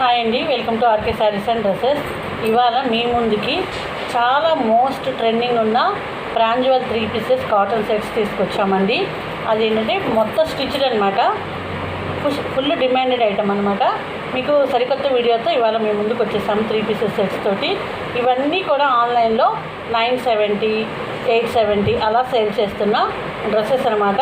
Hi అండి. Welcome to RK sarees and dresses. ఇవాళ మీ ముందుకి చాలా మోస్ట్ ట్రెండింగ్ ఉన్న Pranjul three pieces cotton sets తీసుకొచ్చామండి. అది ఏంటంటే మొత్తం స్టిచ్డ్ అనమాట ఫుల్ డిమాండెడ్ ఐటమ్ అనమాట మీకు సరికొత్త వీడియోతో ఇవాళ మేము ముందుకు వచ్చేసాము త్రీ పీసెస్ సెట్స్ తోటి. ఇవన్నీ కూడా ఆన్లైన్లో నైన్ సెవెంటీ ఎయిట్ సెవెంటీ అలా సేల్ చేస్తున్న డ్రెస్సెస్ అనమాట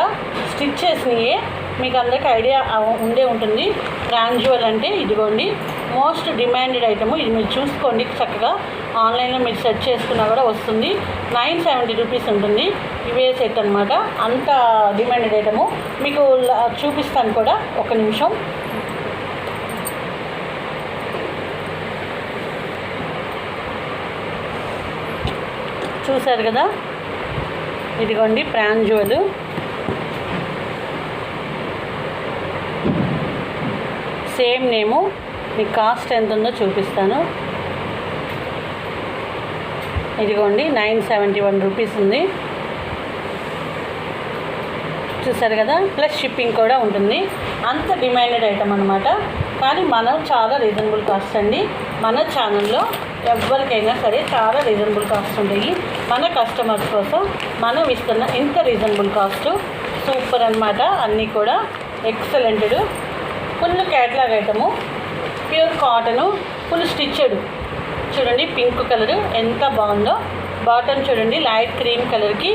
స్టిచ్ చేసినవి మీకు అందరికీ ఐడియా ఉండే ఉంటుంది. ట్రాన్జువల్ అంటే ఇదిగోండి మోస్ట్ డిమాండెడ్ ఐటమ్ ఇది మీరు చూసుకోండి చక్కగా ఆన్లైన్లో మీరు సెర్చ్ చేసుకున్నా కూడా వస్తుంది. నైన్ సెవెంటీ రూపీస్ ఉంటుంది. ఇవే సెట్ అనమాట అంత డిమాండెడ్ ఐటము మీకు చూపిస్తాను కూడా ఒక నిమిషం. చూశారు కదా? ఇదిగోండి ప్రాంజోలు సేమ్ నేము మీకు కాస్ట్ ఎంత ఉందో చూపిస్తాను. ఇదిగోండి నైన్ సెవెంటీ వన్ రూపీస్ ఉంది. చూసారు కదా ప్లస్ షిప్పింగ్ కూడా ఉంటుంది. అంత డిమాండెడ్ ఐటమ్ అనమాట కానీ మనం చాలా రీజనబుల్ కాస్ట్ అండి. మన ఛానల్లో ఎవరికైనా సరే చాలా రీజనబుల్ కాస్ట్ ఉండేవి మన కస్టమర్స్ కోసం మనం ఇస్తున్న ఇంత రీజనబుల్ కాస్ట్ సూపర్ అనమాట అన్నీ కూడా ఎక్సలెంటెడ్ full catalogue item. Pure cotton full stitched చూడండి పింక్ కలర్ ఎంత బాగుందో. బాటమ్ చూడండి లైట్ క్రీమ్ కలర్కి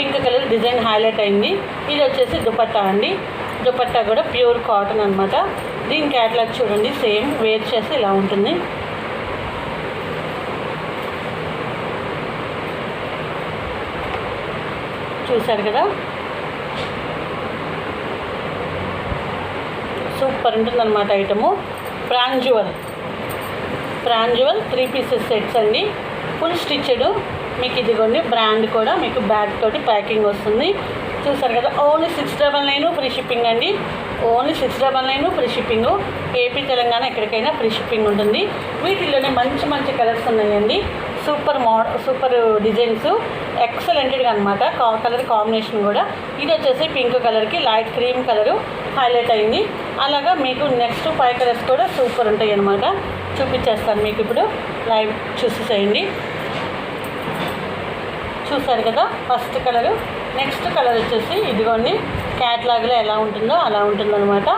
పింక్ కలర్ డిజైన్ హైలైట్ అయింది. ఇది వచ్చేసి దుపట్టా అండి. దుపట్టా కూడా ప్యూర్ కాటన్ అనమాట దీని క్యాట్లాగ్ చూడండి. సేమ్ వేర్ చేసి ఇలా ఉంటుంది. చూశారు కదా? సూపర్ ఉంటుంది అనమాట item. Pranjul. Pranjul three pieces sets అండి. Full stitched. మీకు ఇదిగోండి బ్రాండ్ కూడా మీకు బ్యాగ్ తోటి ప్యాకింగ్ వస్తుంది. చూసారు కదా only six double nine free shipping అండి. Only six double nine free shipping AP Telangana ఎక్కడికైనా ఫ్రీ షిప్పింగ్ ఉంటుంది. వీటిల్లోనే మంచి మంచి కలర్స్ ఉన్నాయండి. సూపర్ మోడ సూపర్ డిజైన్స్ ఎక్సలెంటెడ్గా అనమాట కా కలర్ కాంబినేషన్ కూడా. ఇది వచ్చేసి పింక్ కలర్కి లైట్ క్రీమ్ కలరు హైలైట్ అయింది. అలాగా మీకు నెక్స్ట్ ఫైవ్ కలర్స్ కూడా సూపర్ ఉంటాయి అనమాట చూపించేస్తాను మీకు ఇప్పుడు. లైవ్ చూసేసేయండి. చూసారు కదా ఫస్ట్ కలరు నెక్స్ట్ కలర్ వచ్చేసి ఇదిగోండి క్యాట్లాగ్లో ఎలా ఉంటుందో అలా ఉంటుందన్నమాట.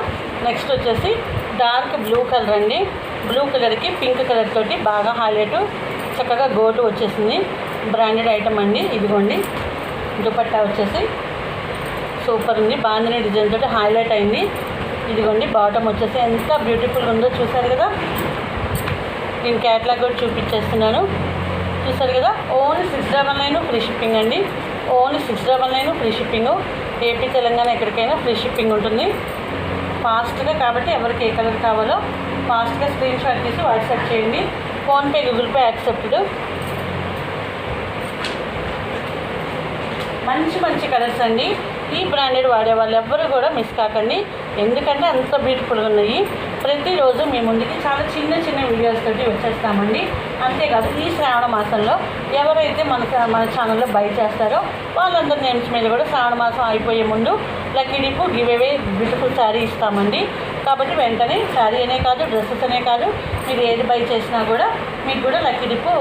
నెక్స్ట్ వచ్చేసి డార్క్ బ్లూ కలర్ అండి. బ్లూ కలర్కి పింక్ కలర్ తోటి బాగా హైలైట్ చక్కగా గోటు వచ్చేసింది. బ్రాండెడ్ ఐటమ్ అండి ఇదిగోండి. దుపట్టా వచ్చేసి సూపర్ ఉంది. బాగుంది డిజైన్ తోటి హైలైట్ అయింది. ఇదిగోండి బాటమ్ వచ్చేసి ఎంత బ్యూటిఫుల్ ఉందో చూసారు కదా. నేను క్యాట్లాగ్ కూడా చూపించేస్తున్నాను. చూస్తారు కదా only six double nine free shipping అండి. Only six double nine free shipping. AP Telangana ఎక్కడికైనా ఫ్రీ షిప్పింగ్ ఉంటుంది. ఫాస్ట్గా కాబట్టి ఎవరికి ఏ కలర్ కావాలో ఫాస్ట్గా స్క్రీన్ షాట్ తీసి వాట్సాప్ చేయండి. PhonePe Google Pay accepted. మంచి మంచి కలర్స్ అండి. ఈ బ్రాండెడ్ వాడే వాళ్ళు ఎవ్వరు కూడా మిస్ కాకండి. ఎందుకంటే అంత బ్యూటిఫుల్గా ఉన్నాయి. ప్రతిరోజు మీ ముందుకి చాలా చిన్న చిన్న వీడియోస్ తోటి వచ్చేస్తామండి. అంతేకాదు ఈ శ్రావణ మాసంలో ఎవరైతే మన మన ఛానల్లో బై చేస్తారో వాళ్ళందరి నేమ్స్ మీద కూడా శ్రావణ మాసం అయిపోయే ముందు lucky dip giveaway beautiful saree ఇస్తామండి. కాబట్టి వెంటనే శారీ అనే కాదు డ్రెస్సెస్ అనే కాదు మీరు ఏది బై చేసినా కూడా మీకు కూడా లక్కీ డిపు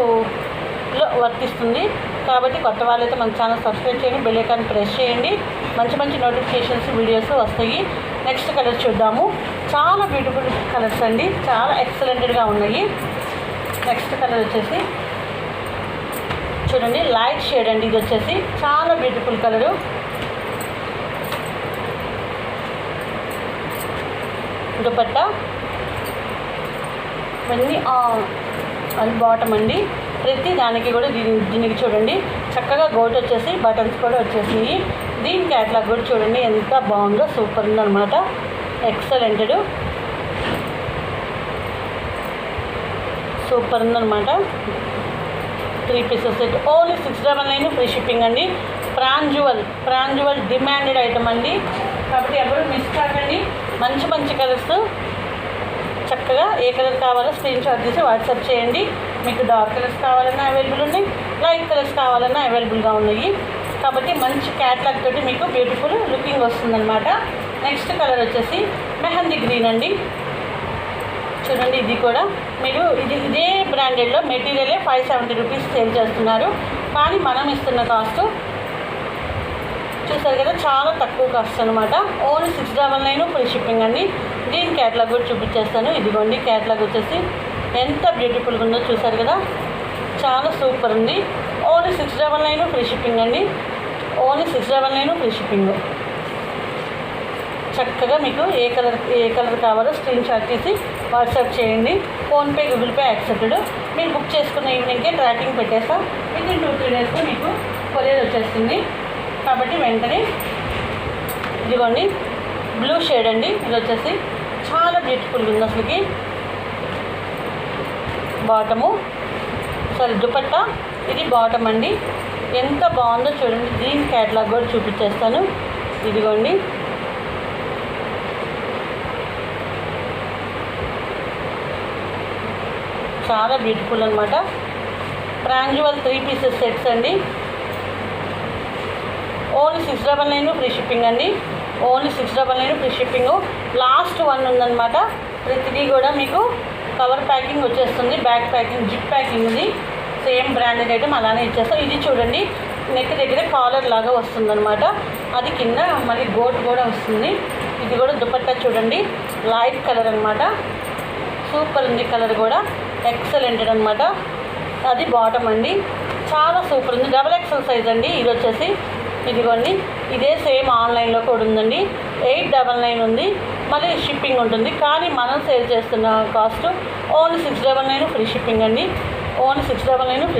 లో వర్తిస్తుంది. కాబట్టి కొత్త వాళ్ళైతే మన ఛానల్ సబ్స్క్రైబ్ చేయండి బెల్ ఐకాన్ ప్రెస్ చేయండి. మంచి మంచి నోటిఫికేషన్స్ వీడియోస్ వస్తాయి. నెక్స్ట్ కలర్ చూద్దాము. చాలా బ్యూటిఫుల్ కలర్స్ అండి. చాలా ఎక్సలెంటెడ్గా ఉన్నాయి. నెక్స్ట్ కలర్ వచ్చేసి చూడండి లైట్ షేడ్ అండి ఇది వచ్చేసి. చాలా బ్యూటిఫుల్ కలరు దుపట్టా. ఇవన్నీ అది బాటమ్ అండి. ప్రతి దానికి కూడా దీని దీనికి చూడండి. చక్కగా గోట్ వచ్చేసి బటన్స్ కూడా వచ్చేసినాయి. దీని క్యాట్లాగ్ కూడా చూడండి ఎంత బాగుందో సూపర్ ఉందనమాట ఎక్సలెంటెడ్. సూపర్ ఉందనమాట three pieces set only six double nine free shipping అండి. ప్రాంజువల్ ప్రాంజువల్ డిమాండెడ్ ఐటమ్ అండి. కాబట్టి ఎవరు మిస్ కాకండి. మంచి మంచి కలర్స్ చక్కగా ఏ కలర్ కావాలో స్క్రీన్ షాట్ తీసి వాట్సాప్ చేయండి. మీకు డార్క్ కలర్స్ కావాలన్నా అవైలబుల్ ఉన్నాయి. లైట్ కలర్స్ కావాలన్నా అవైలబుల్గా ఉన్నాయి. కాబట్టి మంచి క్యాట్లాగ్ తోటి మీకు బ్యూటిఫుల్ లుకింగ్ వస్తుందన్నమాట. నెక్స్ట్ కలర్ వచ్చేసి మెహందీ గ్రీన్ అండి. చూడండి ఇది కూడా. మీరు ఇది ఇదే బ్రాండెడ్లో మెటీరియలే ఫైవ్ సెవెంటీ రూపీస్ సేల్ చేస్తున్నారు. కానీ మనం ఇస్తున్న కాస్ట్ చూసారు కదా చాలా తక్కువ కాస్ట్ అనమాట only six double nine free shipping అండి. దీని క్యాటలాగ్ కూడా చూపించేస్తాను. ఇదిగోండి క్యాటలాగ్ వచ్చేసి ఎంత బ్యూటిఫుల్గా ఉందో చూసారు కదా. చాలా సూపర్ ఉంది. Only six double nine free shipping అండి. Only six double nine free shipping. చక్కగా మీకు ఏ కలర్ ఏ కలర్ కావాలో స్క్రీన్ షాట్ తీసి వాట్సాప్ చేయండి. PhonePe Google Pay accepted. మీరు బుక్ చేసుకున్న ఈవినింగ్కే ట్రాకింగ్ పెట్టేస్తాం. విత్ టూ త్రీ డేస్లో మీకు కొరియర్ వచ్చేస్తుంది. కాబట్టి వెంటనే ఇదిగోండి బ్లూ షేడ్ అండి. ఇది వచ్చేసి చాలా బ్యూటిఫుల్గా ఉంది అసలుకి. బాటము. సారీ దుపట్టా. ఇది బాటమ్ అండి. ఎంత బాగుందో చూడండి. దీని క్యాటలాగ్ కూడా చూపించేస్తాను. ఇదిగోండి. చాలా బ్యూటిఫుల్ అనమాట ట్రాంజువల్ త్రీ పీసెస్ సెట్స్ అండి. Only six double nine free shipping అండి. Only six double nine free shipping last one ఉందన్నమాట. ప్రతిదీ కూడా మీకు కవర్ ప్యాకింగ్ వచ్చేస్తుంది. బ్యాక్ ప్యాకింగ్ జిప్ ప్యాకింగ్ ఉంది. సేమ్ బ్రాండెడ్ ఐటమ్ అలానే ఇచ్చేస్తాం. ఇది చూడండి. నెక్ దగ్గర కాలర్ లాగా వస్తుందన్నమాట. అది కింద మళ్ళీ గోట్ కూడా వస్తుంది. ఇది కూడా దుపట్టా చూడండి. లైట్ కలర్ అనమాట సూపర్ ఉంది కలర్ కూడా. ఎక్సలెంట్ అనమాట అది బాటమ్ అండి. చాలా సూపర్ ఉంది. డబల్ ఎక్సెల్ సైజ్ అండి. ఇది వచ్చేసి ఇదిగోండి. ఇదే సేమ్ ఆన్లైన్లో కూడా ఉందండి. ఎయిట్ డబల్ నైన్ ఉంది. మళ్ళీ షిప్పింగ్ ఉంటుంది. కానీ మనం సేల్ చేస్తున్న cost only six double nine free shipping అండి. Only six double nine free